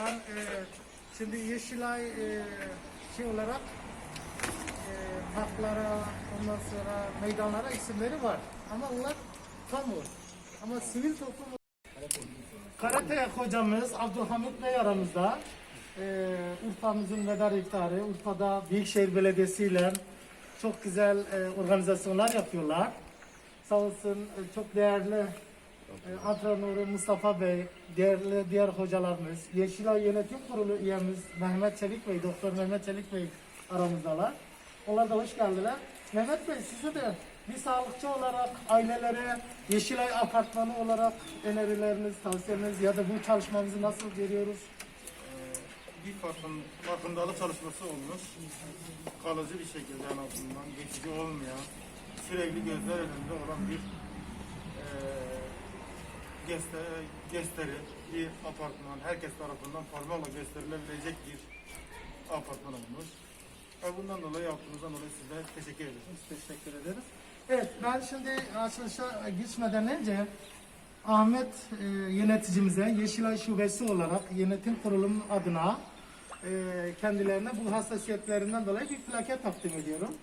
An e, şimdi Yeşilay e, şey olarak e, parklara, ondan sonra meydanlara isimleri var. Ama onlar kamu. Ama sivil toplum Karate hocamız Abdülhamit Bey aramızda. Ee, Urfa'mızın medar iftarı, Urfa'da Büyükşehir Belediyesi ile çok güzel e, organizasyonlar yapıyorlar. Sağ olsun e, çok değerli antrenörü Mustafa Bey, değerli diğer hocalarımız, Yeşilay Yönetim Kurulu üyemiz Mehmet Çelik Bey, Doktor Mehmet Çelik Bey aramızdalar. Onlar da hoş geldiler. Mehmet Bey size de bir sağlıkçı olarak ailelere Yeşilay Apartmanı olarak önerileriniz, tavsiyeleriniz ya da bu çalışmamızı nasıl görüyoruz? bir farkın, farkındalık çalışması olmuş. Kalıcı bir şekilde en azından geçici olmayan, sürekli gözler önünde olan bir e, göster, gösteri, bir apartman, herkes tarafından parmakla gösterilebilecek bir apartman olmuş. Ve bundan dolayı yaptığınızdan dolayı size teşekkür ederim. Biz teşekkür ederiz. Evet ben şimdi açılışa geçmeden önce Ahmet e, yöneticimize Yeşilay Şubesi olarak yönetim kurulum adına e, kendilerine bu hassasiyetlerinden dolayı bir plaket takdim ediyorum.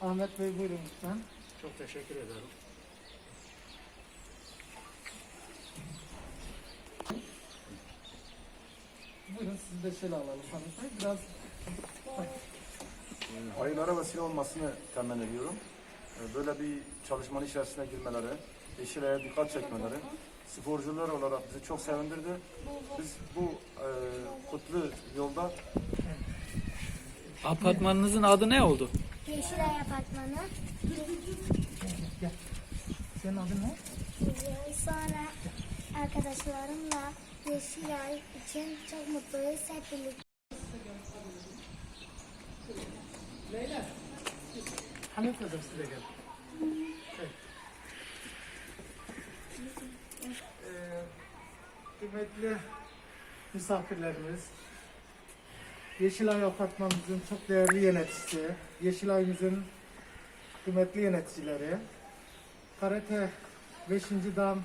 Ahmet Bey buyurun lütfen. Çok teşekkür ederim. Buyurun siz de şöyle alalım Bey. Biraz hayırlara vesile olmasını temenni ediyorum. Ee, Böyle bir çalışmanın içerisine girmeleri, Yeşilay'a dikkat çekmeleri sporcular olarak bizi çok sevindirdi. Biz bu e, kutlu yolda Apartmanınızın adı ne oldu? Yeşilay Apartmanı. gel. Senin adın ne? Sonra arkadaşlarımla Yeşilay için çok mutluyuz. Hep birlikte. Hamit Hocam siz de gel. Ee, kıymetli misafirlerimiz, Yeşilay Apartmanımızın çok değerli yöneticisi, Yeşilay'ımızın kıymetli yöneticileri, Karate 5. Dam